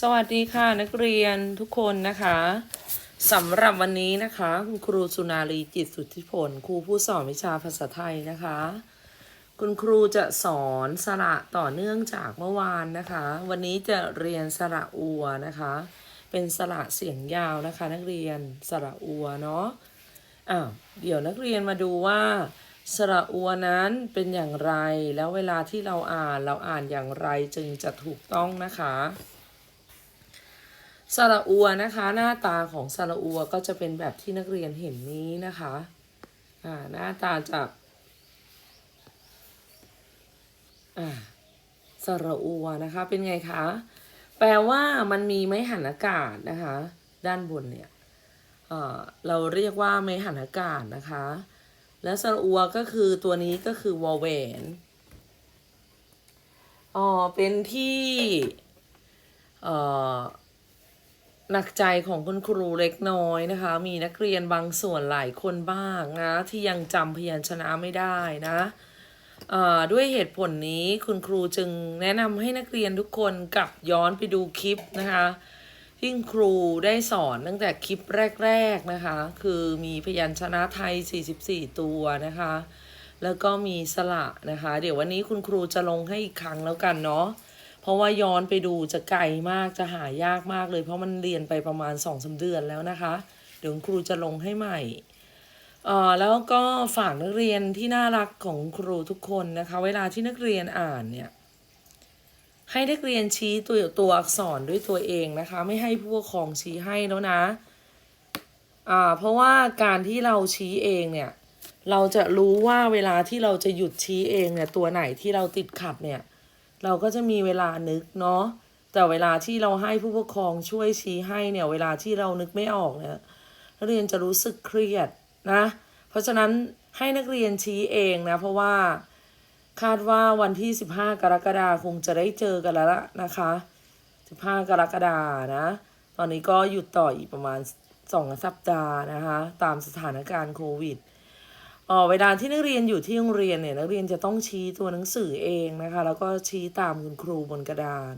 สวัสดีค่ะนักเรียนทุกคนนะคะสำหรับวันนี้นะคะคุณครูสุนารีจิตสุทธิผล ครูผู้สอนวิชาภาษาไทยนะคะ คุณครูจะสอนสระต่อเนื่องจากเมื่อวานนะคะ วันนี้จะเรียนสระอัวนะคะ เป็นสระเสียงยาวนะคะ นักเรียนสระอัวเนาะอ้าวเดี๋ยวนักเรียนมาดูว่าสระอัวนั้นเป็นอย่างไร แล้วเวลาที่เราอ่านเราอ่านอย่างไรจึงจะถูกต้องนะคะ สระอัวนะคะ หน้าตาของสระอัวก็จะเป็นแบบที่นักเรียนเห็นนี้นะคะอ่าหน้าตาจากอ่าสระอัวนะคะ เป็นไงคะ แปลว่ามันมีไม้หันอากาศนะคะ ด้านบนเนี่ยเออเราเรียกว่าไม้หันอากาศนะคะ และสระอัวก็คือตัวนี้ก็คือวอลเวนอ๋อเป็นที่เอ่อ หนักใจของคุณครูเล็กน้อยนะคะ มีนักเรียนบางส่วนหลายคนบ้างนะ ที่ยังจำพยัญชนะไม่ได้นะอ่าด้วยเหตุผลนี้คุณครูจึงแนะนำให้นักเรียนทุกคนกลับย้อนไปดูคลิปนะคะที่คุณครูได้สอนตั้งแต่คลิปแรก ๆนะคะ คือมีพยัญชนะไทย 44 ตัวนะคะ แล้วก็มีสระนะคะ เดี๋ยววันนี้คุณครูจะลงให้อีกครั้งแล้วกันเนาะ เพราะว่าย้อนไปดูจะไกลมากจะหายากมากเลย เพราะมันเรียนไปประมาณสองสาเดือนแล้วนะคะ เดี๋ยวครูจะลงให้ใหม่เออแล้วก็ฝากนักเรียนที่น่ารักของครูทุกคนนะคะ เวลาที่นักเรียนอ่านเนี่ยให้นักเรียนชี้ตัวตัวอักษรด้วยตัวเองนะคะ ไม่ให้ผู้ปกครองชี้ให้แล้วนะอ่าเพราะว่าการที่เราชี้เองเนี่ย เราจะรู้ว่าเวลาที่เราจะหยุดชี้เองเนี่ยตัวไหนที่เราติดขัดเนี่ย เราก็จะมีเวลานึกเนาะแต่เวลาที่เราให้ผู้ปกครองช่วยชี้ให้เนี่ยเวลาที่เรานึกไม่ออกเนี่ยนักเรียนจะรู้สึกเครียดนะ เพราะฉะนั้นให้นักเรียนชี้เองนะ เพราะว่าคาดว่าวันที่ 15 กรกฎาคงจะได้เจอกันแล้วละนะคะ 15 กรกฎานะ ตอนนี้ก็หยุดต่ออีกประมาณ 2 สัปดาห์นะคะ ตามสถานการณ์โควิด อ๋อเวลาที่นักเรียนอยู่ที่โรงเรียนเนี่ยนักเรียนจะต้องชี้ตัวหนังสือเองนะคะ แล้วก็ชี้ตามคุณครูบนกระดาน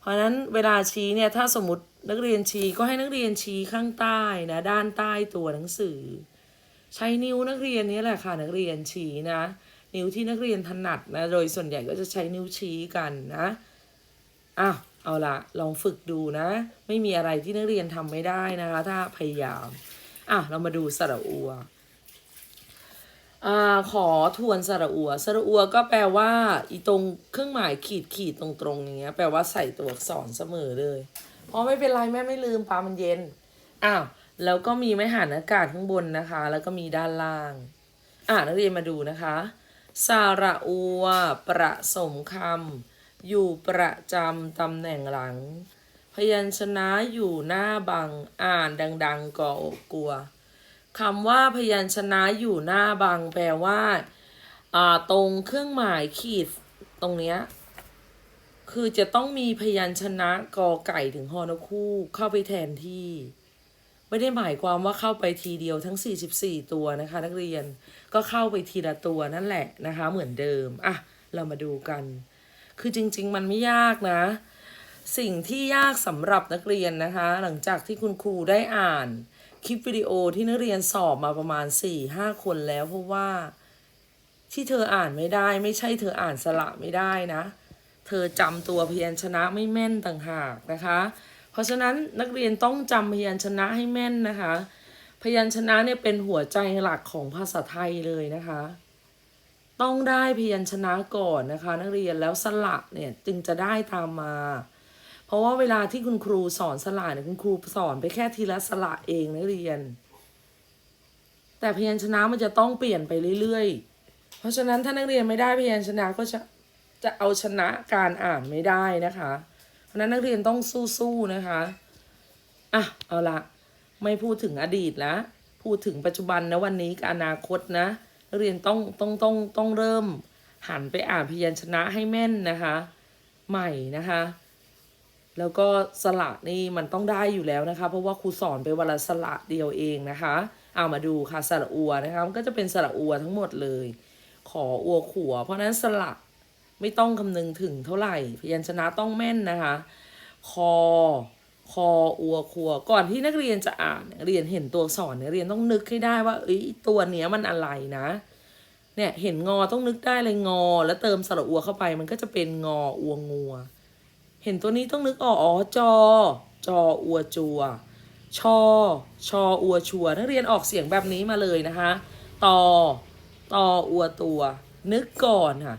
เพราะฉะนั้นเวลาชี้เนี่ยถ้าสมมตินักเรียนชี้ก็ให้นักเรียนชี้ข้างใต้นะด้านใต้ตัวหนังสือ ใช้นิ้วนักเรียนนี่แหละค่ะนักเรียนชี้นะ นิ้วที่นักเรียนถนัดนะโดยส่วนใหญ่ก็จะใช้นิ้วชี้กันนะอ้าวเอาละลองฝึกดูนะ ไม่มีอะไรที่นักเรียนทำไม่ได้นะคะ ถ้าพยายามอะเรามาดูสระอัว อ่าขอทวนสระอัว สระอัวก็แปลว่า อีตรงเครื่องหมายขีดขีดตรงตรงอย่างเงี้ย แปลว่าใส่ตัวอักษรเสมอเลยเพราะไม่เป็นไรแม่ไม่ลืมปลามันเย็น อ้าว แล้วก็มีไม้หันอากาศข้างบนนะคะ แล้วก็มีด้านล่าง อ่านักเรียนมาดูนะคะ สระอัว ประสมคำอยู่ประจำตำแหน่งหลัง พยัญชนะอยู่หน้าบัง อ่านดัง ๆก่อกลัว คำว่าพยัญชนะอยู่หน้าบังแปลว่าอ่าตรงเครื่องหมายขีดตรงเนี้ยคือจะต้องมีพยัญชนะกอไก่ถึงฮอนคู่เข้าไปแทนที่ ไม่ได้หมายความว่าเข้าไปทีเดียวทั้ง 44 ตัวนะคะ นักเรียนก็เข้าไปทีละตัวนั่นแหละนะคะ เหมือนเดิมอะเรามาดูกัน คือจริง ๆ มันไม่ยากนะ สิ่งที่ยากสำหรับนักเรียนนะคะ หลังจากที่คุณครูได้อ่าน คลิปวิดีโอที่นักเรียนสอบมาประมาณ4-5คนแล้วเพราะว่า ที่เธออ่านไม่ได้ ไม่ใช่เธออ่านสระไม่ได้นะ เธอจำตัวพยัญชนะไม่แม่นต่างหากนะคะ เพราะฉะนั้นนักเรียนต้องจำพยัญชนะให้แม่นนะคะ พยัญชนะเนี่ยเป็นหัวใจหลักของภาษาไทยเลยนะคะ ต้องได้พยัญชนะก่อนนะคะ นักเรียนแล้วสระเนี่ยจึงจะได้ตามมา เพราะว่าเวลาที่คุณครูสอนสระเนี่ยคุณครูสอนไปแค่ทีละสระเองนักเรียน แต่พยัญชนะมันจะต้องเปลี่ยนไปเรื่อยๆ เพราะฉะนั้นถ้านักเรียนไม่ได้พยัญชนะก็จะจะเอาชนะการอ่านไม่ได้นะคะ เพราะฉะนั้นนักเรียนต้องสู้ๆนะคะอะเอาละไม่พูดถึงอดีตแล้วพูดถึงปัจจุบันนะวันนี้กับอนาคตนะนักเรียนต้องต้องต้องต้องเริ่มหันไปอ่านพยัญชนะให้แม่นนะคะ ใหม่นะคะ แล้วก็สระนี่มันต้องได้อยู่แล้วนะคะ เพราะว่าครูสอนไปวันละสระเดียวเองนะคะ เอามาดูค่ะสระอัวนะคะมันก็จะเป็นสระอัวทั้งหมดเลย ขออัวขัว เพราะฉะนั้นสระไม่ต้องคำนึงถึงเท่าไหร่ พยัญชนะต้องแม่นนะคะ คอ คออัวคัว ก่อนที่นักเรียนจะอ่านเรียนเห็นตัวสอักษรเนี่ยเรียนต้องนึกให้ได้ว่าเอ้ยตัวเนี้ยมันอะไรนะเนี่ยเห็นงอต้องนึกได้เลยงอ แล้วเติมสระอัวเข้าไปมันก็จะเป็นงออัวงัว เห็นตัวนี้ต้องนึกออกอ๋อจอ จออัวจัว ชอ ชออัวชัว นักเรียนออกเสียงแบบนี้มาเลยนะคะ ตอ ตออัวตัว นึกก่อนค่ะ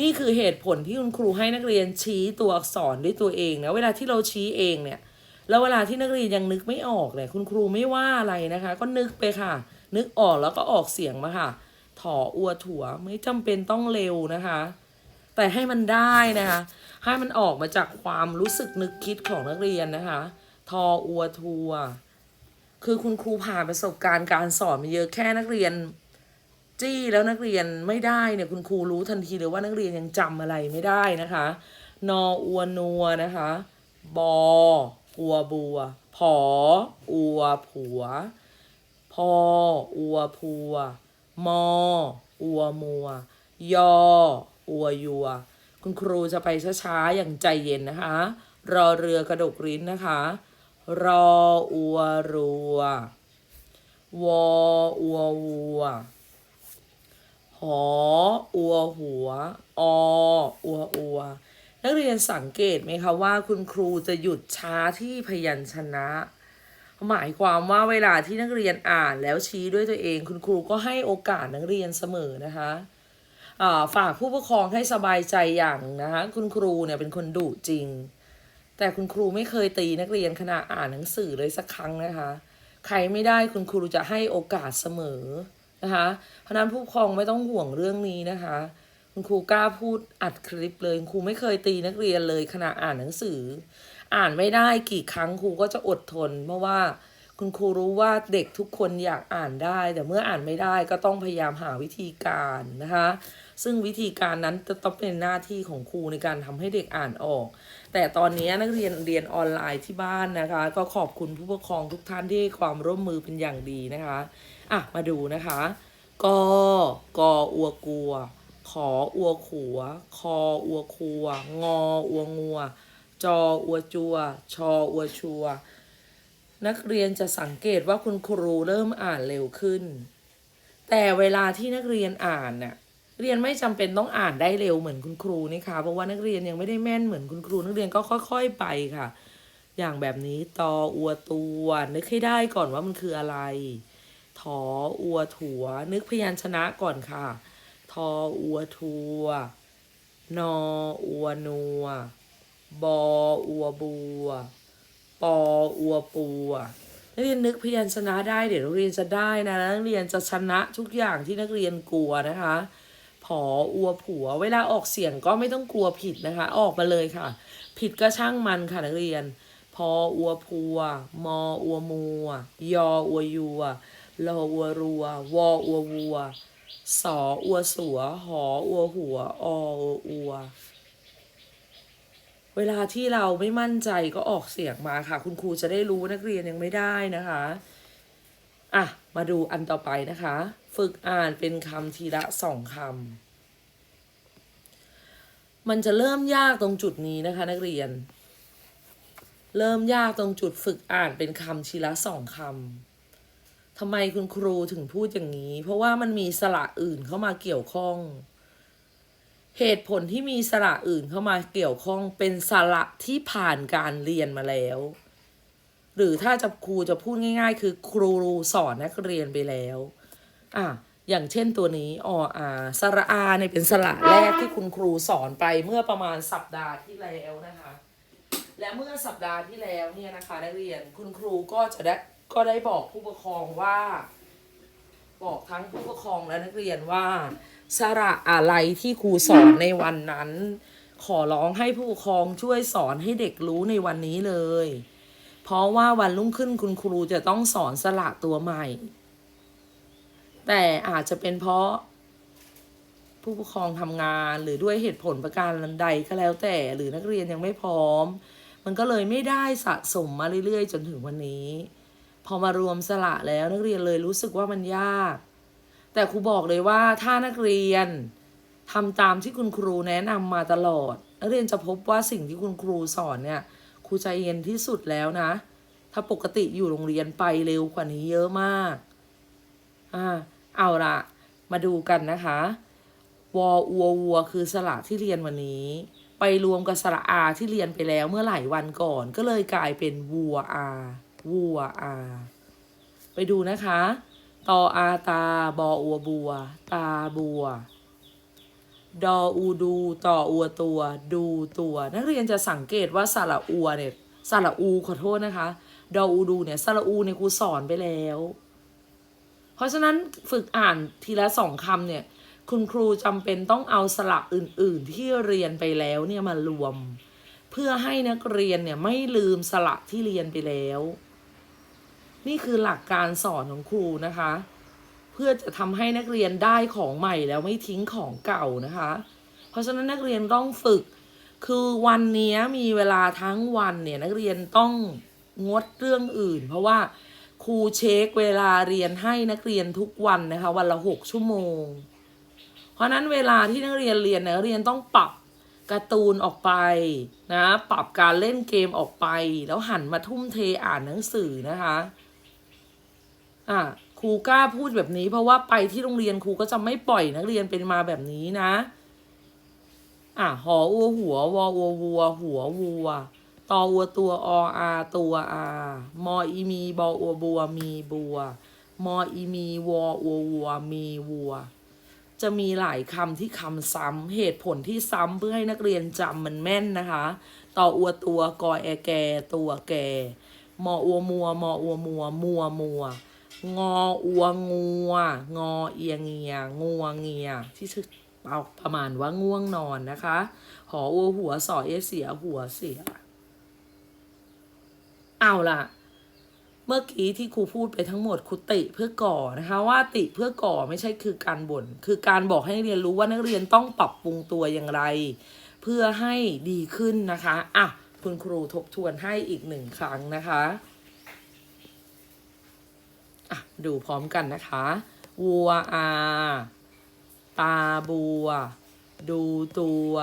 นี่คือเหตุผลที่คุณครูให้นักเรียนชี้ตัวอักษรด้วยตัวเองนะ เวลาที่เราชี้เองเนี่ย แล้วเวลาที่นักเรียนยังนึกไม่ออกเนี่ย คุณครูไม่ว่าอะไรนะคะ ก็นึกไปค่ะ นึกออกแล้วก็ออกเสียงมาค่ะ ถออัวถั่วไม่จำเป็นต้องเร็วนะคะ แต่ให้มันได้นะคะ ให้มันออกมาจากความรู้สึกนึกคิดของนักเรียนนะคะ ทออัวทัว คือคุณครูผ่านประสบการณ์การสอนมาเยอะแค่นักเรียน จี้แล้วนักเรียนไม่ได้เนี่ยคุณครูรู้ทันทีเลยว่านักเรียนยังจำอะไรไม่ได้นะคะ นออัวนัวนะคะ บออัวบัว ผอ อัวผัว พอ อัวพัว มอ อัวมัวยอ อัวยัว คุณครูจะไปช้าๆ อย่างใจเย็นนะคะ รอเรือกระดกริ้นนะคะ รออัวรัว วออัววัว หออัวหัว ออัวอัว นักเรียนสังเกตไหมคะว่าคุณครูจะหยุดช้าที่พยัญชนะหมายความว่าเวลาที่นักเรียนอ่านแล้วชี้ด้วยตัวเอง คุณครูก็ให้โอกาสนักเรียนเสมอนะคะ ฝากผู้ปกครองให้สบายใจอย่างนะคะคุณครูเนี่ยเป็นคนดุจริง แต่คุณครูไม่เคยตีนักเรียนขณะอ่านหนังสือเลยสักครั้งนะคะ ใครไม่ได้คุณครูจะให้โอกาสเสมอนะคะเพราะฉะนั้นผู้ปกครองไม่ต้องห่วงเรื่องนี้นะคะ คุณครูกล้าพูดอัดคลิปเลยคุณครูไม่เคยตีนักเรียนเลยขณะอ่านหนังสือ อ่านไม่ได้กี่ครั้งครูก็จะอดทน เพราะว่า คุณครูรู้ว่าเด็กทุกคนอยากอ่านได้ แต่เมื่ออ่านไม่ได้ก็ต้องพยายามหาวิธีการนะคะ ซึ่งวิธีการนั้นจะต้องเป็นหน้าที่ของครูในการทำให้เด็กอ่านออก แต่ตอนนี้นักเรียนเรียนออนไลน์ที่บ้านนะคะ ก็ขอบคุณผู้ปกครองทุกท่านที่ให้ความร่วมมือเป็นอย่างดีนะคะอะมาดูนะคะกกออัวกัว ขออัวขัว คออัวคัว งออัวงัว จออัวจัว ชออัวชัว นักเรียนจะสังเกตว่าคุณครูเริ่มอ่านเร็วขึ้น แต่เวลาที่นักเรียนอ่านน่ะเรียนไม่จำเป็นต้องอ่านได้เร็วเหมือนคุณครูนี่ค่ะเพราะว่านักเรียนยังไม่ได้แม่นเหมือนคุณครู นักเรียนก็ค่อยๆไปค่ะ อย่างแบบนี้ตออัวตัวนึกให้ได้ก่อนว่ามันคืออะไรถออัวถัว นึกพยัญชนะก่อนค่ะทออัวทัวนออัวนัว บออัวบัว ออัวปัวนักเรียนนึกพยัญชนะได้เดี๋ยวนักเรียนจะได้นะแล้วนักเรียนจะชนะทุกอย่างที่นักเรียนกลัวนะคะผออัวผัว เวลาออกเสียงก็ไม่ต้องกลัวผิดนะคะ ออกมาเลยค่ะ ผิดก็ช่างมันค่ะนักเรียนพออัวพัว มออัวมัวยออัวยัวรออัวรัว วออัววัวสออัวสัว หออัวหัว ออัวอัว เวลาที่เราไม่มั่นใจก็ออกเสียงมาค่ะ คุณครูจะได้รู้นักเรียนยังไม่ได้นะคะอะมาดูอันต่อไปนะคะ ฝึกอ่านเป็นคำทีละสองคำมันจะเริ่มยากตรงจุดนี้นะคะ นักเรียน เริ่มยากตรงจุดฝึกอ่านเป็นคำทีละสองคำทำไมคุณครูถึงพูดอย่างนี้ เพราะว่ามันมีสระอื่นเข้ามาเกี่ยวข้อง เหตุผลที่มีสระอื่นเข้ามาเกี่ยวข้องเป็นสระที่ผ่านการเรียนมาแล้ว หรือถ้าจะครูจะพูดง่าย ๆ คือครูสอนนักเรียนไปแล้ว อะอย่างเช่นตัวนี้ออาสระอาเนี่ยเป็นสระแรกที่คุณครูสอนไปเมื่อประมาณสัปดาห์ที่แล้วนะคะ และเมื่อสัปดาห์ที่แล้วเนี่ยนะคะนักเรียนคุณครูก็จะได้ก็ได้บอกผู้ปกครองว่า บอกทั้งผู้ปกครองและนักเรียนว่า สระอะไรที่ครูสอนในวันนั้น ขอร้องให้ผู้ปกครองช่วยสอนให้เด็กรู้ในวันนี้เลย เพราะว่าวันรุ่งขึ้นคุณครูจะต้องสอนสระตัวใหม่ แต่อาจจะเป็นเพราะ ผู้ปกครองทำงานหรือด้วยเหตุผลประการใดก็แล้วแต่หรือนักเรียนยังไม่พร้อม มันก็เลยไม่ได้สะสมมาเรื่อยๆ จนถึงวันนี้ พอมารวมสระแล้วนักเรียนเลยรู้สึกว่ามันยาก แต่ครูบอกเลยว่าถ้านักเรียนทำตามที่คุณครูแนะนำมาตลอด นักเรียนจะพบว่าสิ่งที่คุณครูสอนเนี่ย ครูใจเย็นที่สุดแล้วนะ ถ้าปกติอยู่โรงเรียนไปเร็วกว่านี้เยอะมาก อ่า เอาละมาดูกันนะคะ วออัววัวคือสระที่เรียนวันนี้ ไปรวมกับสระอาที่เรียนไปแล้วเมื่อหลายวันก่อน ก็เลยกลายเป็นวัวอาวัวอา ไปดูนะคะ ตออาตา บออัวบัว ตาบัว ดออูดู ต่ออัวตัว ดูตัว นักเรียนจะสังเกตว่าสระอัวเนี่ยสระอูขอโทษนะคะ ดออูดูเนี่ยสระอูเนี่ยครูสอนไปแล้ว เพราะฉะนั้นฝึกอ่านทีละสองคำเนี่ย คุณครูจำเป็นต้องเอาสระอื่น ๆ ที่เรียนไปแล้วเนี่ยมารวม เพื่อให้นักเรียนเนี่ยไม่ลืมสระที่เรียนไปแล้ว นี่คือหลักการสอนของครูนะคะ เพื่อจะทำให้นักเรียนได้ของใหม่แล้วไม่ทิ้งของเก่านะคะ เพราะฉะนั้นนักเรียนต้องฝึก คือวันนี้มีเวลาทั้งวันเนี่ยนักเรียนต้องงดเรื่องอื่น เพราะว่าครูเช็คเวลาเรียนให้นักเรียนทุกวันนะคะ วันละหกชั่วโมง เพราะนั้นเวลาที่นักเรียนเรียนนักเรียนต้องปรับการ์ตูนออกไปนะ ปรับการเล่นเกมออกไป แล้วหันมาทุ่มเทอ่านหนังสือนะคะ อะครูกล้าพูดแบบนี้ เพราะว่าไปที่โรงเรียนครูก็จะไม่ปล่อยนักเรียนเป็นมาแบบนี้นะ อะหออัวหัววออัววัว หัววัวตออัวตัวออาตัวอามออีมีบออัวบัวมีบัว มออีมีวออัววัวมีวัว จะมีหลายคำที่คำซ้ำเหตุผลที่ซ้ำเพื่อให้นักเรียนจำมันแม่นนะคะต่ออัวตัวกอแอแกตัวแกมออัวมัวมออัวมัวมัวมัว งออัวงัว งอเอียงเงียงัวเงีย ที่ชื่ออาประมาณว่าง่วงนอนนะคะ หออัวหัวสอเอเสียหัวเสีย เอาล่ะ เมื่อกี้ที่ครูพูดไปทั้งหมดครูติเพื่อก่อนะคะว่าติเพื่อก่อไม่ใช่คือการบ่น คือการบอกให้เรียนรู้ว่านักเรียนต้องปรับปรุงตัวอย่างไร เพื่อให้ดีขึ้นนะคะ อะ คุณครูทบทวนให้อีกหนึ่งครั้งนะคะ อะดูพร้อมกันนะคะ วัวอา ตาบัว ดูตัว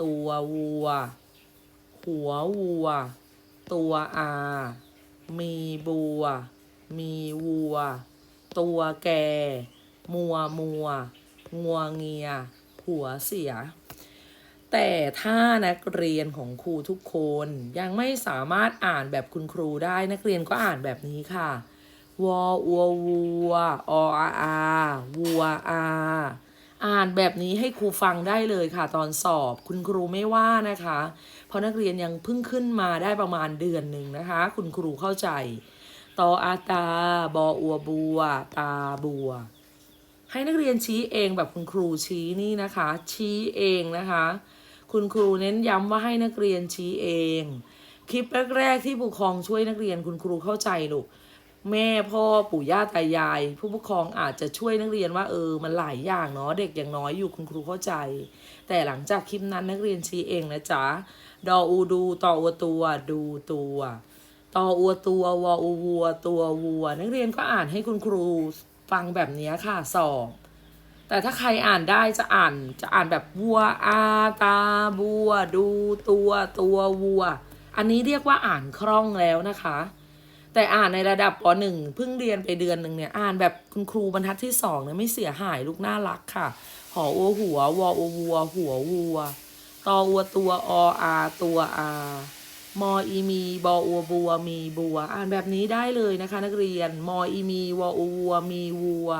ตัววัว หัววัว ตัวอา มีบัว มีวัว ตัวแก มัวมัว งัวเงียหัวเสียแต่ถ้านักเรียนของครูทุกคนยังไม่สามารถอ่านแบบคุณครูได้นักเรียนก็อ่านแบบนี้ค่ะ วออัววัวออาอาวัวอาอ่านแบบนี้ให้ครูฟังได้เลยค่ะ ตอนสอบคุณครูไม่ว่านะคะ เพราะนักเรียนยังเพิ่งขึ้นมาได้ประมาณเดือนหนึ่งนะคะ คุณครูเข้าใจตออาตา บออัวบัว ตาบัว ให้นักเรียนชี้เองแบบคุณครูชี้นี่นะคะ ชี้เองนะคะ คุณครูเน้นย้ำว่าให้นักเรียนชี้เอง คลิปแรกๆที่ผู้ปกครองช่วยนักเรียนคุณครูเข้าใจลูก แม่พ่อปู่ย่าตายาย ผู้ปกครองอาจจะช่วยนักเรียนว่าเออมันหลายอย่างเนาะเด็กอย่างน้อยอยู่คุณครูเข้าใจ แต่หลังจากคลิปนั้นนักเรียนชี้เองนะจ๊ะดออูดูต่ออัวตัวดูตัวต่ออัวตัววออูวัวตัววัว นักเรียนก็อ่านให้คุณครูฟังแบบนี้ค่ะสอบแต่ถ้าใครอ่านได้จะอ่านจะอ่านแบบวัวอาตาบัว ดูตัวตัววัว อันนี้เรียกว่าอ่านคล่องแล้วนะคะ แต่อ่านในระดับปหนึ่งเพิ่งเรียนไปเดือนหนึ่งเนี่ยอ่านแบบคุณครูบรรทัดที่สองเนี่ยไม่เสียหายลูกน่ารักค่ะ หออัวหัววออัววัว หัววัวตออัวตัวออาตัวอามออีมีบออัวบัวมีบัว อ่านแบบนี้ได้เลยนะคะนักเรียนมออีมีวออัววัวมีวัว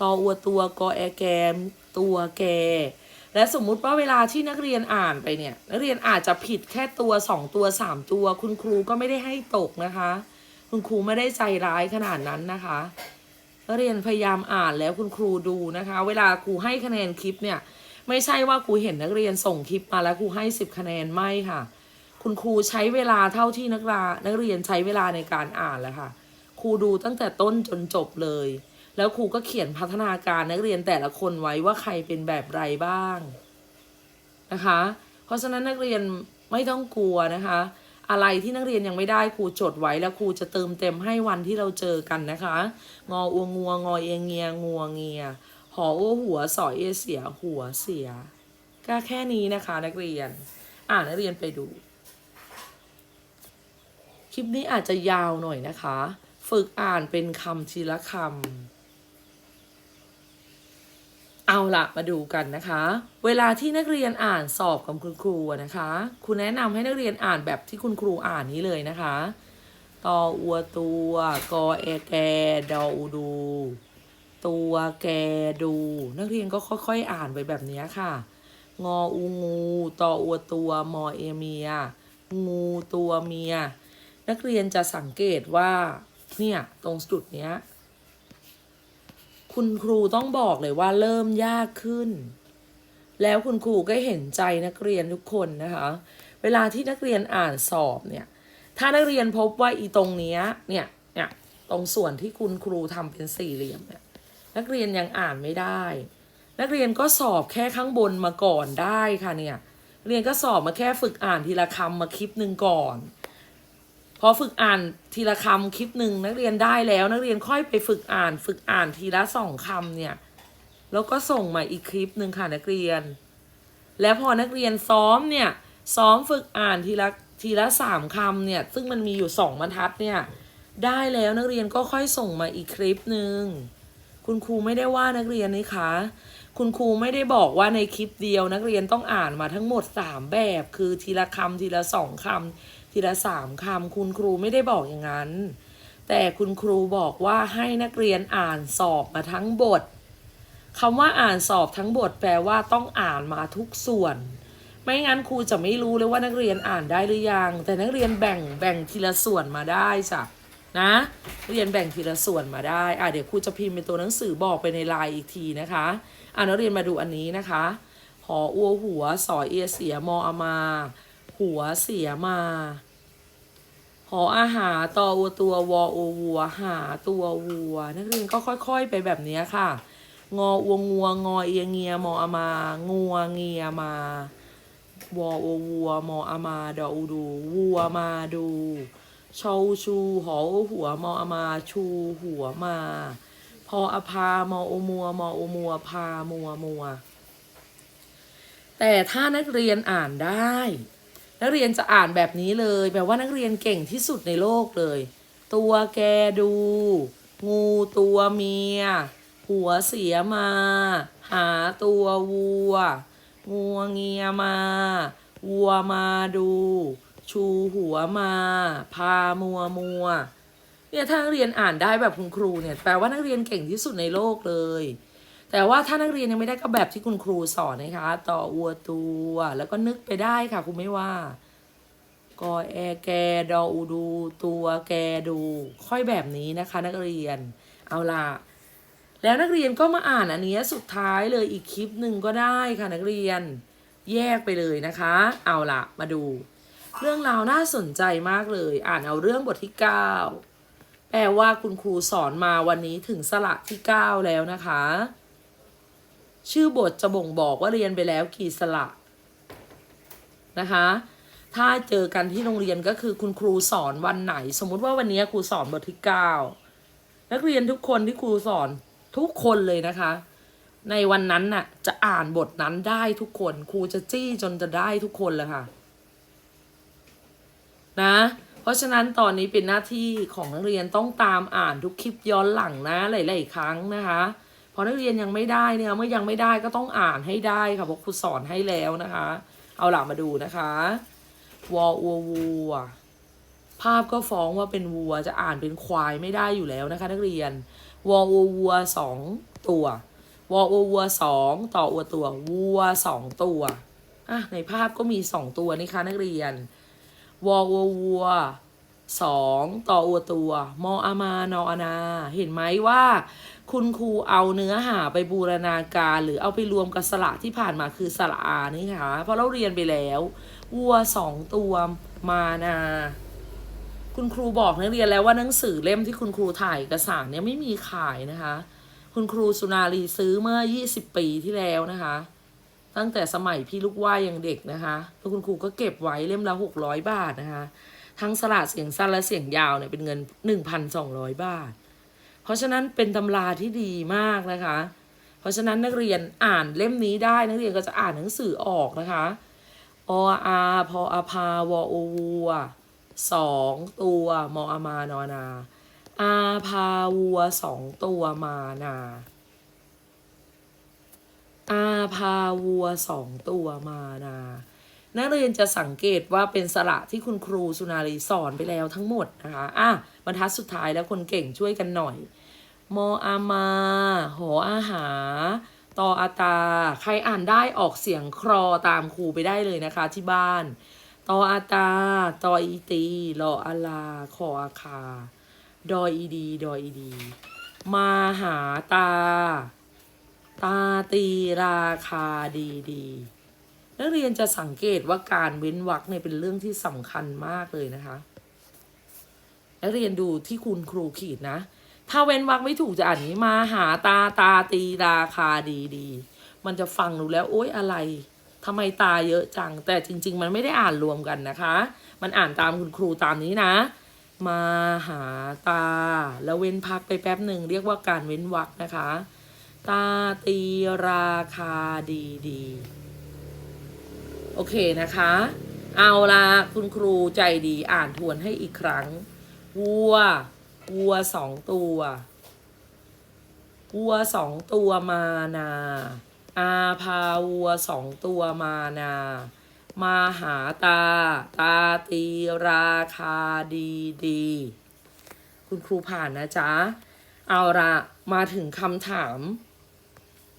ตออัวตัวกอแอแกมตัวแก และสมมุติว่าเวลาที่นักเรียนอ่านไปเนี่ย นักเรียนอาจจะผิดแค่ตัวสองตัวสามตัว คุณครูก็ไม่ได้ให้ตกนะคะ คุณครูไม่ได้ใจร้ายขนาดนั้นนะคะนักเรียนพยายามอ่านแล้วคุณครูดูนะคะ เวลาครูให้คะแนนคลิปเนี่ย ไม่ใช่ว่าครูเห็นนักเรียนส่งคลิปมาแล้วครูให้สิบคะแนนไม่ค่ะ คุณครูใช้เวลาเท่าที่นักเรียนนักเรียนใช้เวลาในการอ่านแหละค่ะ ครูดูตั้งแต่ต้นจนจบเลย แล้วครูก็เขียนพัฒนาการนักเรียนแต่ละคนไว้ว่าใครเป็นแบบไรบ้างนะคะ เพราะฉะนั้นนักเรียนไม่ต้องกลัวนะคะ อะไรที่นักเรียนยังไม่ได้ครูจดไว้แล้วครูจะเติมเต็มให้วันที่เราเจอกันนะคะ งออัวงัวงอเอียงเงียงัวเงียหออัวหัวสอเอเสีย หัวเสีย ก็แค่นี้นะคะ นักเรียน อ่านักเรียนไปดู คลิปนี้อาจจะยาวหน่อยนะคะ ฝึกอ่านเป็นคำทีละคำ เอาละมาดูกันนะคะ เวลาที่นักเรียนอ่านสอบกับคุณครูนะคะ คุณแนะนำให้นักเรียนอ่านแบบที่คุณครูอ่านนี้เลยนะคะตออัวตัวกอแอแกดออูดู ตัวแกดู นักเรียนก็ค่อยๆ อ่านไปแบบนี้ค่ะ งออูงูตออัวตัวมอเอเมีย งูตัวเมีย นักเรียนจะสังเกตว่าเนี่ยตรงจุดเนี้ย คุณครูต้องบอกเลยว่าเริ่มยากขึ้น แล้วคุณครูก็เห็นใจนักเรียนทุกคนนะคะ เวลาที่นักเรียนอ่านสอบเนี่ย ถ้านักเรียนพบว่าอีตรงเนี้ยเนี่ยเนี่ยตรงส่วนที่คุณครูทำเป็นสี่เหลี่ยมเนี่ยนักเรียนยังอ่านไม่ได้ นักเรียนก็สอบแค่ข้างบนมาก่อนได้ค่ะเนี่ยเรียนก็สอบมาแค่ฝึกอ่านทีละคำมาคลิปหนึ่งก่อน พอฝึกอ่านทีละคำคลิปหนึ่งนักเรียนได้แล้ว นักเรียนค่อยไปฝึกอ่าน ฝึกอ่านทีละสองคำเนี่ย แล้วก็ส่งมาอีกคลิปหนึ่งค่ะนักเรียน แล้วพอนักเรียนซ้อมเนี่ยซ้อมฝึกอ่านทีละทีละสามคำเนี่ย ซึ่งมันมีอยู่สองบรรทัดเนี่ยได้แล้วนักเรียนก็ค่อยส่งมาอีกคลิปหนึ่งคุณครูไม่ได้ว่านักเรียนนะคะ คุณครูไม่ได้บอกว่าในคลิปเดียวนักเรียนต้องอ่านมาทั้งหมดสามแบบ คือทีละคำทีละสองคำ ทีละสามคำคุณครูไม่ได้บอกอย่างนั้น แต่คุณครูบอกว่าให้นักเรียนอ่านสอบมาทั้งบทคำว่าอ่านสอบทั้งบทแปลว่าต้องอ่านมาทุกส่วน ไม่งั้นครูจะไม่รู้เลยว่านักเรียนอ่านได้หรือยัง แต่นักเรียนแบ่งแบ่งทีละส่วนมาได้จ้ะนะนักเรียนแบ่งทีละส่วนมาได้อะเดี๋ยวครูจะพิมพ์เป็นตัวหนังสือบอกไปในไลน์อีกทีนะคะอะนักเรียนมาดูอันนี้นะคะหออัวหัวสอเอเสียมออามา หัวเสียมา หออาหารตอวัวตัววอโอวัว หาตัววัว นักเรียนก็ค่อย ๆ ไปแบบนี้ค่ะ งออวงัวงอเอียงเงียมออามา งัวเงียมาวอโอวัวมออามาดออูดู วัวมาดูชอชูหอโอหัวมออามาชูหัวมา พออภามอโอมัวมอโอมัวพามัวมัวแต่ถ้านักเรียนอ่านได้ นักเรียนจะอ่านแบบนี้เลยแปลว่านักเรียนเก่งที่สุดในโลกเลย ตัวแกดู งูตัวเมีย หัวเสียมา หาตัววัวงัวเงียมา วัวมาดู ชูหัวมา พามัวมัวเนี่ยถ้านักเรียนอ่านได้แบบคุณครูเนี่ยแปลว่านักเรียนเก่งที่สุดในโลกเลย แต่ว่าถ้านักเรียนยังไม่ได้ก็แบบที่คุณครูสอนนะคะ ต่อวัวตัว แล้วก็นึกไปได้ค่ะครูไม่ว่ากอแอแกดออูดูตัวแกดู ค่อยแบบนี้นะคะ นักเรียน เอาล่ะแล้วนักเรียนก็มาอ่านอันนี้สุดท้ายเลยอีกคลิปหนึ่งก็ได้ค่ะนักเรียนแยกไปเลยนะคะ เอาล่ะมาดู เรื่องราวน่าสนใจมากเลย อ่านเอาเรื่องบทที่ 9 แปลว่าคุณครูสอนมาวันนี้ถึงสระที่ 9 แล้วนะคะ ชื่อบทจะบ่งบอกว่าเรียนไปแล้วกี่สระนะคะ ถ้าเจอกันที่โรงเรียนก็คือคุณครูสอนวันไหน สมมุติว่าวันนี้ครูสอนบทที่9นักเรียนทุกคนที่ครูสอนทุกคนเลยนะคะ ในวันนั้นน่ะ จะอ่านบทนั้นได้ทุกคนครูจะจี้จนจะได้ทุกคนเลยค่ะ นะ เพราะฉะนั้นตอนนี้เป็นหน้าที่ของนักเรียนต้องตามอ่านทุกคลิปย้อนหลังนะหลาย ๆ ครั้งนะคะ พราะนักเรียนยังไม่ได้เนี่ยเมื่อยังไม่ได้ก็ต้องอ่านให้ได้ค่ะเพราะครูสอนให้แล้วนะคะ เอาหลังมาดูนะคะวอวัววัวภาพก็ฟ้องว่าเป็นวัวจะอ่านเป็นควายไม่ได้อยู่แล้วนะคะ นักเรียนวอวัววัวสองตัววอวัววัวสองต่ออัวตัววัวสองตัวอะในภาพก็มีสองตัวนี่คะนักเรียนวอวัววัวสองต่ออัวตัว มออามานออนา เห็นไหมว่า คุณครูเอาเนื้อหาไปบูรณาการ หรือเอาไปรวมกับสระที่ผ่านมาคือสระอานี่ค่ะ เพราะเราเรียนไปแล้ววัวสองตัวมานาคุณครูบอกนักเรียนแล้วว่าหนังสือเล่มที่คุณครูถ่ายเอกสารเนี่ยไม่มีขายนะคะ คุณครูสุนารีซื้อเมื่อ 20 ปีที่แล้วนะคะ ตั้งแต่สมัยพี่ลูกว่ายังเด็กนะคะแล้วคุณครูก็เก็บไว้เล่มละ 600 บาทนะคะ ทั้งสระเสียงสั้นและเสียงยาวเนี่ยเป็นเงิน 1,200 บาท เพราะฉะนั้นเป็นตำราที่ดีมากนะคะ เพราะฉะนั้นนักเรียนอ่านเล่มนี้ได้นักเรียนก็จะอ่านหนังสือออกนะคะออาพออาพาวอโอวัวสองตัวมออามานอนาอาพาวัวสองตัวมานาอาพาวัวสองตัวมานา นักเรียนจะสังเกตว่าเป็นสระที่คุณครูสุนารีสอนไปแล้วทั้งหมดนะคะ อะบรรทัดสุดท้ายแล้วคนเก่งช่วยกันหน่อย มออามา หออาหา ตออาตา ใครอ่านได้ออกเสียงครอตามครูไปได้เลยนะคะที่บ้าน ตออาตา ตออีตีรออาลาคออาคา ดอยอีดี ดอยอีดี มาหาตา ตาตีราคาดีดีนักเรียนจะสังเกตว่าการเว้นวรรคเนี่ยเป็นเรื่องที่สำคัญมากเลยนะคะ นักเรียนดูที่คุณครูขีดนะ ถ้าเว้นวรรคไม่ถูกจะอ่านนี้มาหาตาตาตีราคาดีดีมันจะฟังดูแล้วโอ๊ยอะไรทำไมตาเยอะจัง แต่จริง ๆ มันไม่ได้อ่านรวมกันนะคะ มันอ่านตามคุณครูตามนี้นะ มาหาตา แล้วเว้นพักไปแป๊บหนึ่งเรียกว่าการเว้นวรรคนะคะ ตาตีราคาดีดีๆโอเคนะคะ เอาละคุณครูใจดีอ่านทวนให้อีกครั้งวัว วัวสองตัววัวสองตัวมานา อาพาวัวสองตัวมานา มาหาตา ตาตีราคาดีดี คุณครูผ่านนะจ๊ะ เอาละมาถึงคำถาม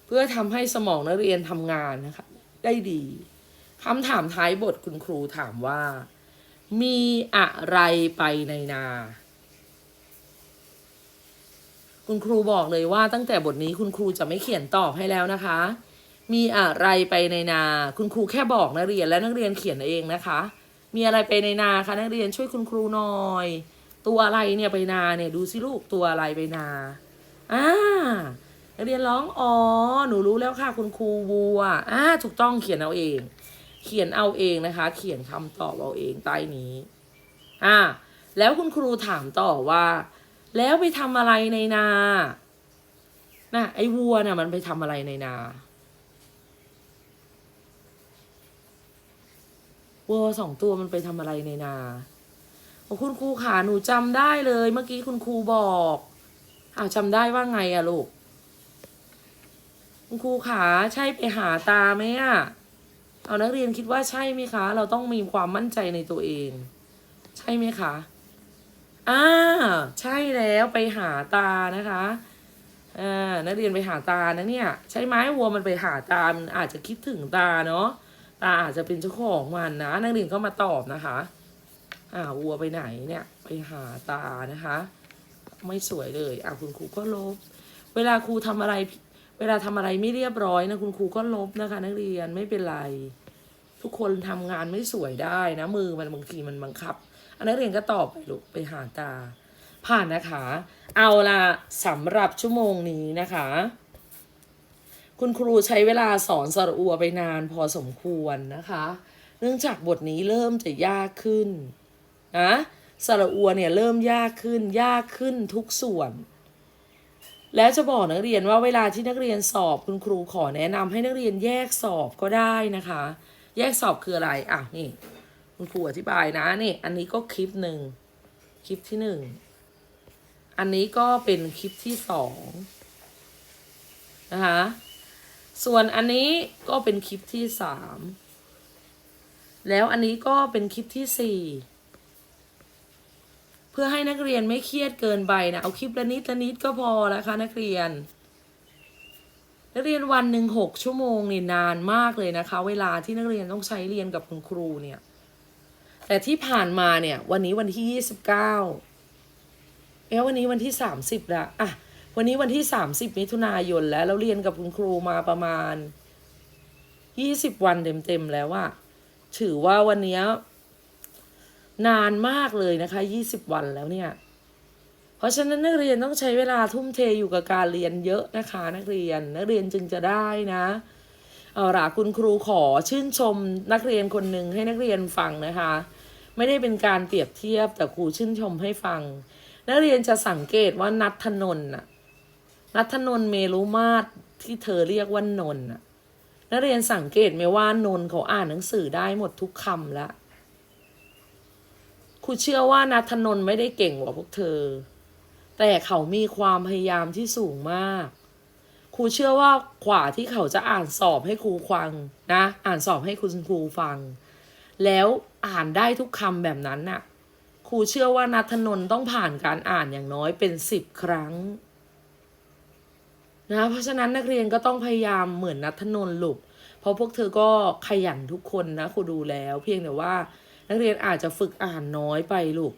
เพื่อทำให้สมองนักเรียนทำงานนะคะ ได้ดีคำถามท้ายบทคุณครูถามว่า มีอะไรไปในนา คุณครูบอกเลยว่าตั้งแต่บทนี้คุณครูจะไม่เขียนตอบให้แล้วนะคะ มีอะไรไปในนา คุณครูแค่บอกนักเรียนและนักเรียนเขียนเองนะคะ มีอะไรไปในนาคะนักเรียนช่วยคุณครูหน่อย ตัวอะไรเนี่ยไปนาเนี่ยดูสิลูกตัวอะไรไปนาอ่านักเรียนร้องอ๋อหนูรู้แล้วค่ะคุณครูวัวอ่าถูกต้องเขียนเอาเอง เขียนเอาเองนะคะ เขียนคำตอบเอาเองใต้นี้อ่าแล้วคุณครูถามต่อว่า แล้วไปทำอะไรในนาน่ะไอ้วัวน่ะมันไปทำอะไรในนาวัวสองตัวมันไปทำอะไรในนาโอ้คุณครูขาหนูจำได้เลย เมื่อกี้คุณครูบอกอ้าวจำได้ว่าไงอะลูก คุณครูขาใช่ไปหาตาไหมอะเอานักเรียนคิดว่าใช่ไหมคะ เราต้องมีความมั่นใจในตัวเอง ใช่ไหมคะ อ่าใช่แล้วไปหาตานะคะอ่านักเรียนไปหาตานะเนี่ย ใช่ไหมวัวมันไปหาตามันอาจจะคิดถึงตาเนาะตาอาจจะเป็นเจ้าของมันนะนักเรียนก็มาตอบนะคะ อ่าวัวไปไหนเนี่ย ไปหาตานะคะ ไม่สวยเลย อะคุณครูก็ลบ เวลาครูทำอะไร เวลาทำอะไรไม่เรียบร้อยนะคุณครูก็ลบนะคะ นักเรียนไม่เป็นไร ทุกคนทำงานไม่สวยได้นะมือมันบางทีมันบังคับ นนักเรียนก็ตอบไปลูกไปหาตา ผ่านนะคะ เอาละสำหรับชั่วโมงนี้นะคะ คุณครูใช้เวลาสอนสระอัวไปนานพอสมควรนะคะ เนื่องจากบทนี้เริ่มจะยากขึ้นนะสระอัวเนี่ยเริ่มยากขึ้นยากขึ้นทุกส่วน แล้วจะบอกนักเรียนว่าเวลาที่นักเรียนสอบคุณครูขอแนะนำให้นักเรียนแยกสอบก็ได้นะคะ แยกสอบคืออะไรอะนี่ คุณครูอธิบายนะนี่ อันนี้ก็คลิปหนึ่งคลิปที่หนึ่งอันนี้ก็เป็นคลิปที่สองนะคะส่วนอันนี้ก็เป็นคลิปที่สามแล้วอันนี้ก็เป็นคลิปที่สี่เพื่อให้นักเรียนไม่เครียดเกินไปนะเอาคลิปละนิดละนิดก็พอแล้วค่ะนักเรียน นักเรียนวันหนึ่งหกชั่วโมงเนี่ยนานมากเลยนะคะ เวลาที่นักเรียนต้องใช้เรียนกับคุณครูเนี่ย แต่ที่ผ่านมาเนี่ย วันนี้วันที่ยี่สิบเก้าเอ๊ะวันนี้วันที่สามสิบละอะ วันนี้วันที่สามสิบมิถุนายนแล้วเราเรียนกับคุณครูมาประมาณยี่สิบวันเต็มๆแล้วอะถือว่าวันเนี้ยนานมากเลยนะคะยี่สิบวันแล้วเนี่ย เพราะฉะนั้นนักเรียนต้องใช้เวลาทุ่มเทอยู่กับการเรียนเยอะนะคะ นักเรียนนักเรียนจึงจะได้นะ เอาล่ะคุณครูขอชื่นชมนักเรียนคนหนึ่งให้นักเรียนฟังนะคะ ไม่ได้เป็นการเปรียบเทียบแต่ครูชื่นชมให้ฟัง นักเรียนจะสังเกตว่านัทธนนท์น่ะนัทธนนท์เมรุมาตรที่เธอเรียกว่านนท์น่ะนักเรียนสังเกตไหมว่านนท์เขาอ่านหนังสือได้หมดทุกคำละคุครูเชื่อว่านัทนนท์ไม่ได้เก่งกว่าพวกเธอ แต่เขามีความพยายามที่สูงมาก ครูเชื่อว่ากว่าที่เขาจะอ่านสอบให้ครูฟังนะ อ่านสอบให้คุณครูฟัง แล้วอ่านได้ทุกคำแบบนั้นน่ะ ครูเชื่อว่านัทนนท์ต้องผ่านการอ่านอย่างน้อยเป็นสิบครั้งนะเพราะฉะนั้นนักเรียนก็ต้องพยายามเหมือนนัทนนท์ลูกเพราะพวกเธอก็ขยันทุกคนนะครูดูแล้ว เพียงแต่ว่านักเรียนอาจจะฝึกอ่านน้อยไปลูก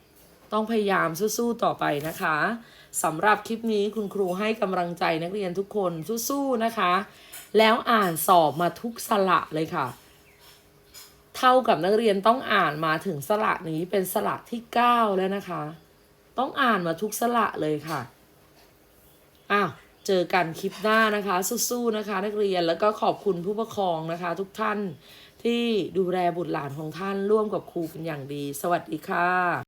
ต้องพยายามสู้ๆต่อไปนะคะ สำหรับคลิปนี้คุณครูให้กำลังใจนักเรียนทุกคนสู้ๆนะคะ แล้วอ่านสอบมาทุกสระเลยค่ะ เท่ากับนักเรียนต้องอ่านมาถึงสระนี้เป็นสระที่เก้าแล้วนะคะ ต้องอ่านมาทุกสระเลยค่ะอ้าวเจอกันคลิปหน้านะคะสู้ๆนะคะ นักเรียนแล้วก็ขอบคุณผู้ปกครองนะคะ ทุกท่านที่ดูแลบุตรหลานของท่านร่วมกับครูเป็นอย่างดี สวัสดีค่ะ